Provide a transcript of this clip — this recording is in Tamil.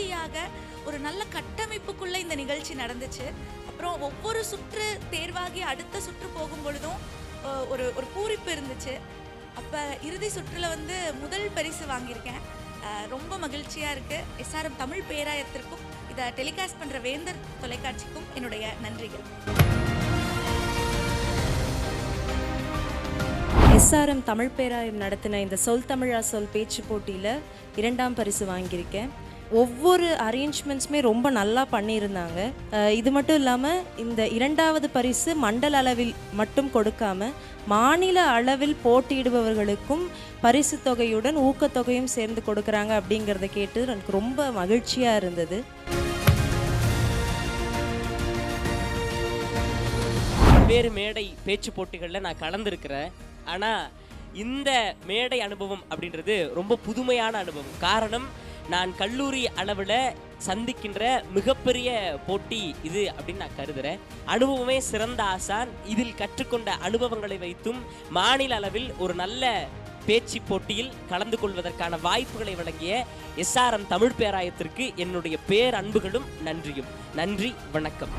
நல்ல ஒரு நல்ல கட்டமைப்புக்குள்ளே இந்த நிகழ்ச்சி நடந்துச்சு. அப்புறம் ஒவ்வொரு சுற்று தேர்வாகி அடுத்த சுற்று போகும் பொழுதும் ஒரு ஒரு பூரிப்பு இருந்துச்சு. அப்போ இறுதி சுற்றில் வந்து முதல் பரிசு வாங்கியிருக்கேன். ரொம்ப மகிழ்ச்சியாக இருக்குது எஸ்ஆர்எம் தமிழ் பேராயத்திற்கும் இதை டெலிகாஸ்ட் பண்ணுற வேந்தர் தொலைக்காட்சிக்கும் என்னுடைய நன்றிகள். எஸ்ஆர்எம் தமிழ் பேராயம் நடத்தின இந்த சொல் தமிழா சொல் பேச்சு போட்டியில் இரண்டாம் பரிசு வாங்கியிருக்கேன். ஒவ்வொரு அரேஞ்ச்மெண்ட்ஸுமே ரொம்ப நல்லா பண்ணியிருந்தாங்க. இது மட்டும் இல்லாமல் இந்த இரண்டாவது பரிசு மண்டல அளவில் மட்டும் கொடுக்காம மாநில அளவில் போட்டியிடுபவர்களுக்கும் பரிசு தொகையுடன் ஊக்கத்தொகையும் சேர்ந்து கொடுக்குறாங்க அப்படிங்கிறத கேட்டு எனக்கு ரொம்ப மகிழ்ச்சியாக இருந்தது. பல்வேறு மேடை பேச்சு போட்டிகளில் நான் கலந்துருக்கிறேன். ஆனால் இந்த மேடை அனுபவம் அப்படின்றது ரொம்ப புதுமையான அனுபவம். காரணம் நான் கல்லூரி அளவில் சந்திக்கின்ற மிகப்பெரிய போட்டி இது அப்படின்னு நான் கருதுறேன். அனுபவமே சிறந்த ஆசான். இதில் கற்றுக்கொண்ட அனுபவங்களை வைத்தும் மாநில அளவில் ஒரு நல்ல பேச்சு போட்டியில் கலந்து கொள்வதற்கான வாய்ப்புகளை வழங்கிய எஸ்ஆர்எம் தமிழ் பேராயத்திற்கு என்னுடைய பேரன்புகளும் நன்றியும். நன்றி வணக்கம்.